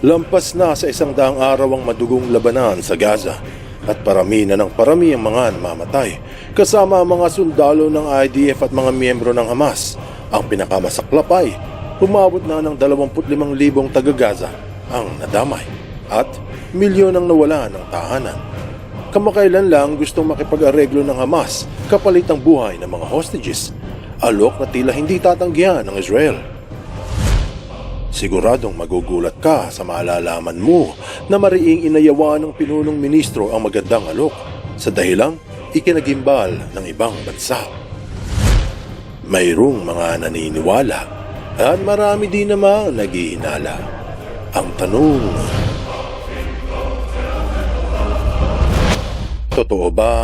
Lampas na sa isang daang araw ang madugong labanan sa Gaza at parami na ng parami ang mga namamatay kasama ang mga sundalo ng IDF at mga miyembro ng Hamas. Ang pinakamasaklap ay umabot na ng 25,000 taga-Gaza ang nadamay at milyon ang nawala ng tahanan. Kamakailan lang gustong makipag-areglo ng Hamas kapalit ang buhay ng mga hostages. Alok na tila hindi tatanggihan ng Israel. Siguradong magugulat ka sa malalaman mo na mariing inayawa ng pinunong ministro ang magandang alok sa dahilang ikinagimbal ng ibang bansa. Mayroong mga naniniwala at marami din namang naghihinala. Ang tanong, Totoo ba?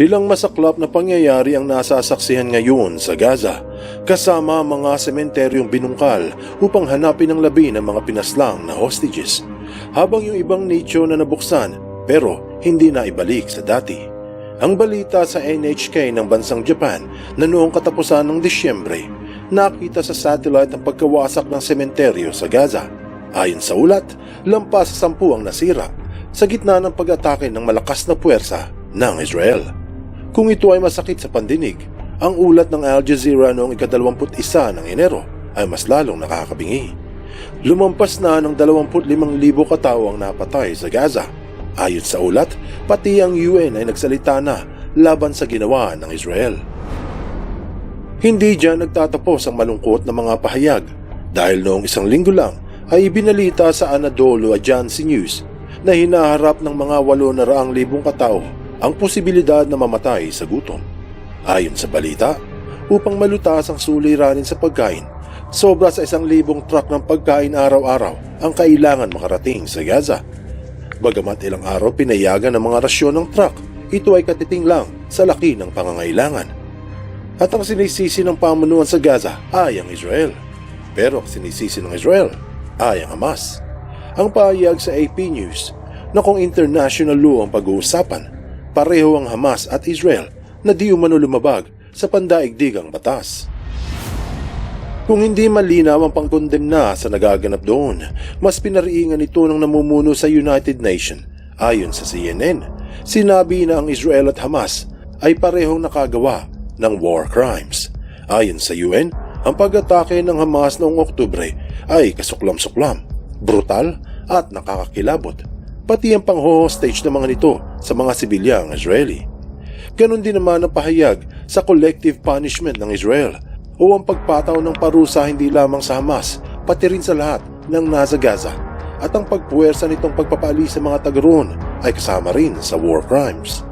Ilang masaklap na pangyayari ang nasasaksihan ngayon sa Gaza kasama mga sementeryong binungkal upang hanapin ang labi ng mga pinaslang na hostages habang yung ibang nicho na nabuksan pero hindi na ibalik sa dati. Ang balita sa NHK ng bansang Japan na noong katapusan ng Disyembre nakita sa satellite ang pagkawasak ng sementeryo sa Gaza. Ayon sa ulat, lampas sa sampu ang nasira sa gitna ng pag-atake ng malakas na puwersa ng Israel. Kung ito ay masakit sa pandinig, ang ulat ng Al Jazeera noong ika-21 ng Enero ay mas lalong nakakabingi. Lumampas na ng 25,000 katao ang napatay sa Gaza. Ayon sa ulat, pati ang UN ay nagsalita na laban sa ginawa ng Israel. Hindi dyan nagtatapos ang malungkot na mga pahayag dahil noong isang linggo lang ay ibinalita sa Anadolu Agency News na hinaharap ng mga 800,000 katao ang posibilidad na mamatay sa gutom. Ayon sa balita, upang malutas ang suliranin sa pagkain, sobra sa isang libong truck ng pagkain araw-araw ang kailangan makarating sa Gaza. Bagamat ilang araw pinayagan ng mga rasyon ng truck, ito ay katiting lang sa laki ng pangangailangan. At ang sinisisi ng pamunuan sa Gaza ay ang Israel. Pero ang sinisisi ng Israel ay ang Hamas. Ang pahayag sa AP News na kung international law ang pag-uusapan, pareho ang Hamas at Israel na di umano lumabag sa pandaigdigang batas. Kung hindi malinaw ang pangkondemna sa nagaganap doon, mas pinariingan ito ng namumuno sa United Nations. Ayon sa CNN, sinabi na ang Israel at Hamas ay parehong nakagawa ng war crimes. Ayon sa UN, ang pag-atake ng Hamas noong Oktubre ay kasuklam-suklam, brutal at nakakakilabot. Pati ang pang-hostage ng mga nito sa mga sibilyang Israeli. Ganon din naman ang pahayag sa collective punishment ng Israel o ang pagpataw ng parusa hindi lamang sa Hamas, pati rin sa lahat ng nasa Gaza. At ang pagpuwersa nitong pagpapali sa mga tagaroon ay kasama rin sa war crimes.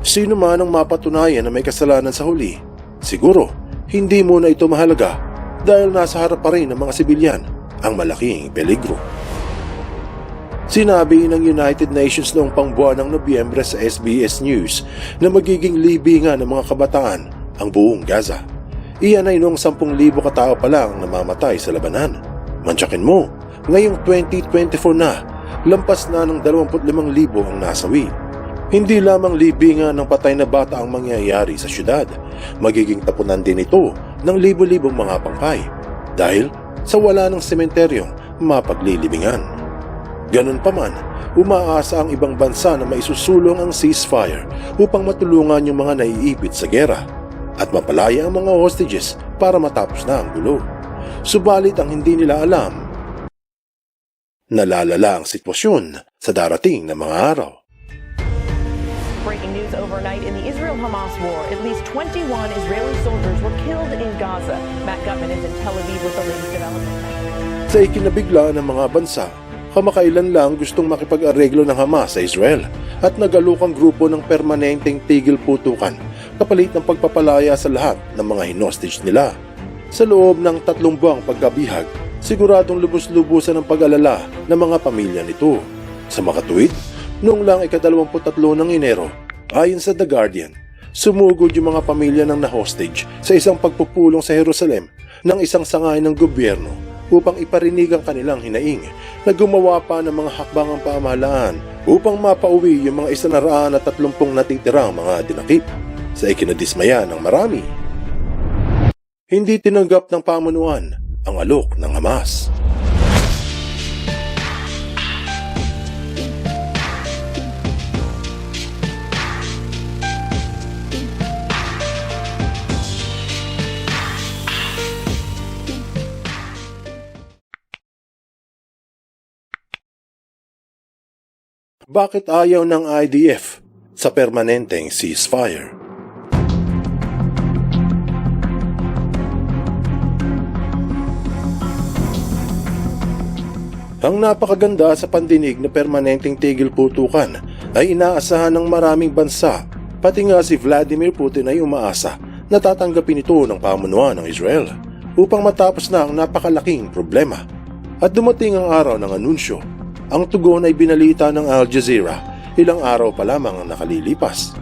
Sino man ang mapatunayan na may kasalanan sa huli, siguro hindi muna ito mahalaga dahil nasa harap pa rin ng mga sibilyan ang malaking peligro. Sinabi ng United Nations noong pangbuwan ng Nobyembre sa SBS News na magiging libingan ng mga kabataan ang buong Gaza. Iyan ay noong 10,000 katao pa lang namamatay sa labanan. Mantsakin mo, ngayong 2024 na, lampas na ng 25,000 ang nasawi. Hindi lamang libingan ng patay na bata ang mangyayari sa syudad, magiging tapunan din ito ng libo-libong mga pangkay dahil sa wala ng sementeryong mapaglilibingan. Ganun pa man, umaasa ang ibang bansa na maisusulong ang ceasefire upang matulungan yung mga naiipit sa gera at mapalaya ang mga hostages para matapos na ang gulo. Subalit ang hindi nila alam, nalalala ang sitwasyon sa darating na mga araw. Breaking news overnight in the Israel-Hamas war. At least 21 Israeli soldiers were killed in Gaza. Matt Gutman is in Tel Aviv with the latest developments. Sa ikinabigla ng mga bansa, kamakailan lang gustong makipag-areglo ng Hamas sa Israel at nagalukang grupo ng permanenteng tigil putukan kapalit ng pagpapalaya sa lahat ng mga hinostage nila. Sa loob ng tatlong buwang pagkabihag, siguradong lubos-lubusan ang pag-alala ng mga pamilya nito. Sa makatuwid, noong lang ika-23 ng Enero, Ayon sa The Guardian, sumugod yung mga pamilya ng na-hostage sa isang pagpupulong sa Jerusalem ng isang sangay ng gobyerno upang iparinig ang kanilang hinaing na gumawa pa ng mga hakbangang pamahalaan upang mapauwi yung mga isa na raan at tatlumpong natitirang mga dinakip sa ikinadismaya ng marami. Hindi tinanggap ng pamunuan ang alok ng Hamas. Bakit ayaw ng IDF sa permanenteng ceasefire? Ang napakaganda sa pandinig na permanenteng tigil putukan ay inaasahan ng maraming bansa, pati nga si Vladimir Putin ay umaasa na tatanggapin ito ng pamunuan ng Israel upang matapos na ang napakalaking problema. At dumating ang araw ng anunsyo. Ang tugon ay binalita ng Al Jazeera ilang araw pa lamang ang nakalilipas.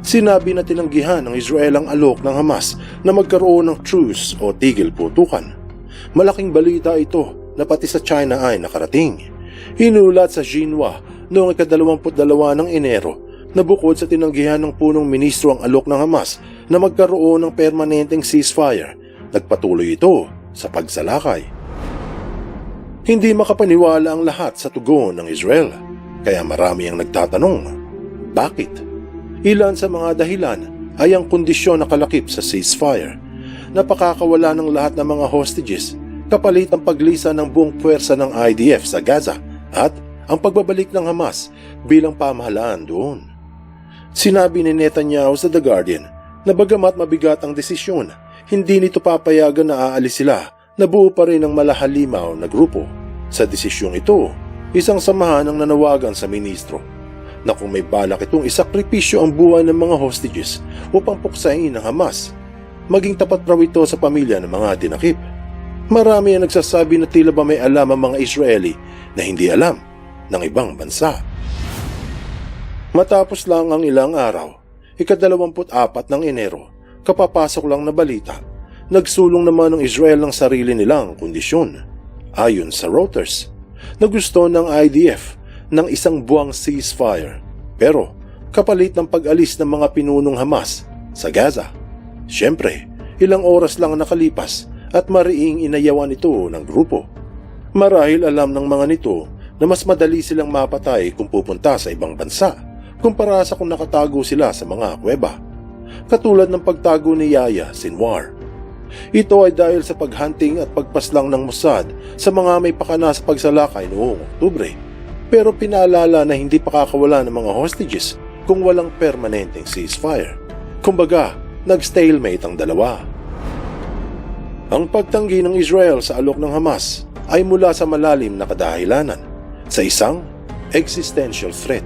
Sinabi na tinanggihan ng Israel ang alok ng Hamas na magkaroon ng truce o tigil putukan. Malaking balita ito na pati sa China ay nakarating. Hinulat sa Xinhua noong ikadalawamput-dalawa ng Enero na bukod sa tinanggihan ng punong ministro ang alok ng Hamas na magkaroon ng permanenteng ceasefire, nagpatuloy ito sa pagsalakay. Hindi makapaniwala ang lahat sa tugon ng Israel, kaya marami ang nagtatanong, bakit? Ilan sa mga dahilan ay ang kondisyon na kalakip sa ceasefire, napakakawala ng lahat ng mga hostages kapalit ang paglisa ng buong puwersa ng IDF sa Gaza at ang pagbabalik ng Hamas bilang pamahalaan doon. Sinabi ni Netanyahu sa The Guardian na bagamat mabigat ang desisyon, hindi nito papayagan na aalis sila na buo pa rin ang malahalimaw na grupo. Sa desisyong ito, isang samahan ang nanawagan sa ministro na kung may balak itong isakripisyo ang buhay ng mga hostages upang puksain ng Hamas, maging tapat raw ito sa pamilya ng mga dinakip. Marami ang nagsasabi na tila ba may alam ang mga Israeli na hindi alam ng ibang bansa. Matapos lang ang ilang araw, ikadalawamput apat ng Enero, kapapasok lang na balita, nagsulong naman ng Israel ng sarili nilang kondisyon. Ayon sa Reuters, na gusto ng IDF ng isang buwang ceasefire pero kapalit ng pag-alis ng mga pinunong Hamas sa Gaza. Siyempre, ilang oras lang ang nakalipas at mariing inayawan ito ng grupo. Marahil alam ng mga nito na mas madali silang mapatay kung pupunta sa ibang bansa kumpara sa kung nakatago sila sa mga kuweba. Katulad ng pagtago ni Yaya Sinwar. Ito ay dahil sa paghunting at pagpaslang ng Mossad sa mga may pakana sa pagsalakay noong Oktubre. Pero pinaalala na hindi pakakawala ng mga hostages kung walang permanenteng ceasefire. Kumbaga, nag-stalemate ang dalawa. Ang pagtanggi ng Israel sa alok ng Hamas ay mula sa malalim na kadahilanan sa isang existential threat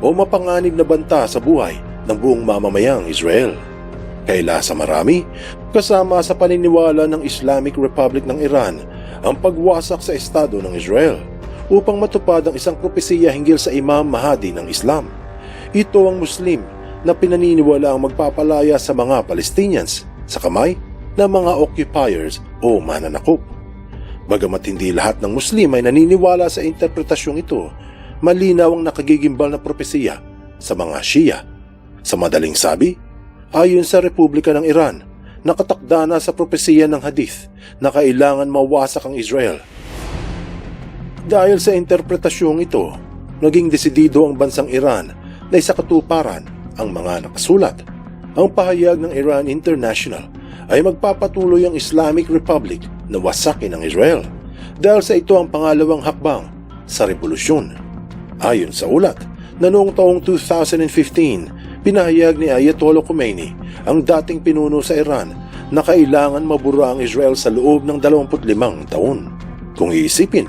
o mapanganib na banta sa buhay ng buong mamamayang Israel. Kaila sa marami, kasama sa paniniwala ng Islamic Republic ng Iran ang pagwasak sa Estado ng Israel upang matupad ang isang propesiya hinggil sa Imam Mahdi ng Islam. Ito ang Muslim na pinaniniwala ang magpapalaya sa mga Palestinians sa kamay ng mga occupiers o mananakop. Bagamat hindi lahat ng Muslim ay naniniwala sa interpretasyong ito, malinaw ang nakagigimbal na propesiya sa mga Shia. Sa madaling sabi, ayon sa Republika ng Iran, nakatakda na sa propesiya ng hadith na kailangan mawasak ang Israel. Dahil sa interpretasyong ito, naging desidido ang bansang Iran na isakatuparan ang mga nakasulat. Ang pahayag ng Iran International ay magpapatuloy ang Islamic Republic na wasakin ang Israel dahil sa ito ang pangalawang hakbang sa revolusyon. Ayon sa ulat, na noong taong 2015, pinahayag ni Ayatollah Khomeini, ang dating pinuno sa Iran, na kailangan mabura ang Israel sa loob ng 25 taon. Kung iisipin,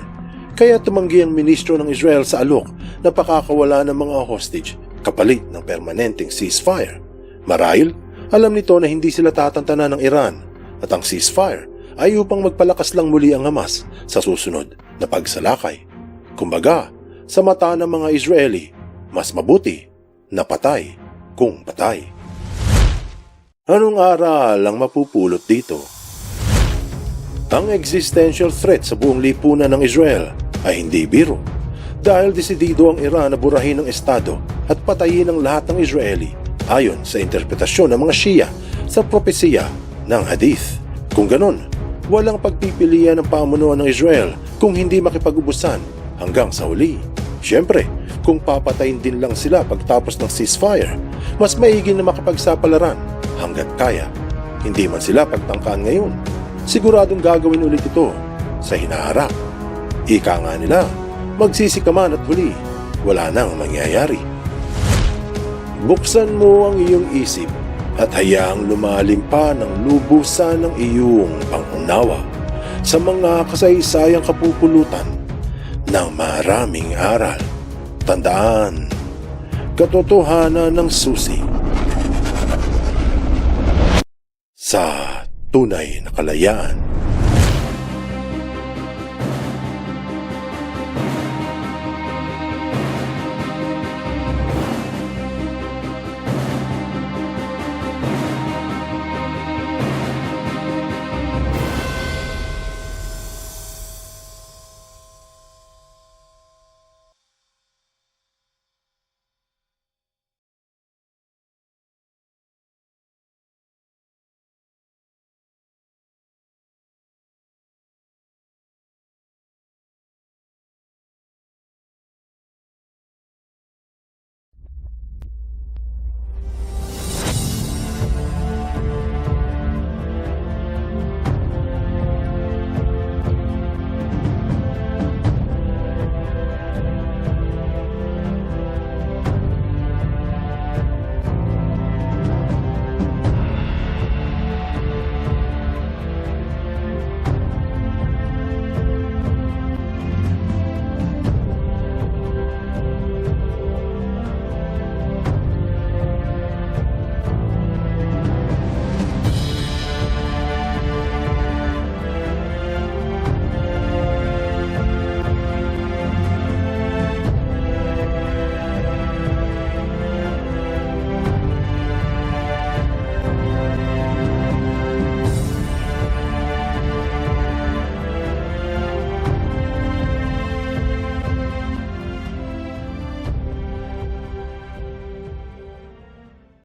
kaya tumanggi ang ministro ng Israel sa alok na pakakawala ng mga hostage kapalit ng permanenteng ceasefire. Marahil, alam nito na hindi sila tatantana ng Iran at ang ceasefire ay upang magpalakas lang muli ang Hamas sa susunod na pagsalakay. Kumbaga, sa mata ng mga Israeli, mas mabuti na patay kung patay. Anong aral ang mapupulot dito? Ang existential threat sa buong lipunan ng Israel ay hindi biro dahil desidido ang Iran na burahin ng Estado at patayin ang lahat ng Israeli ayon sa interpretasyon ng mga Shia sa propesiya ng Hadith. Kung ganon, walang pagpipilian ng pamunuan ng Israel kung hindi makipag-ubusan hanggang sa huli. Siyempre, kung papatayin din lang sila pagtapos ng ceasefire, mas maiging na makipagsapalaran hanggat kaya. Hindi man sila pagtangkaan ngayon. Siguradong gagawin ulit ito sa hinaharap. Ika nga nila, magsisikaman at huli, wala nang mangyayari. Buksan mo ang iyong isip at hayaang lumalim pa ng lubusan ng iyong pangunawa sa mga kasaysayang kapupulutan ng maraming aral. Tandaan, katotohanan ng susi sa tunay na kalayaan.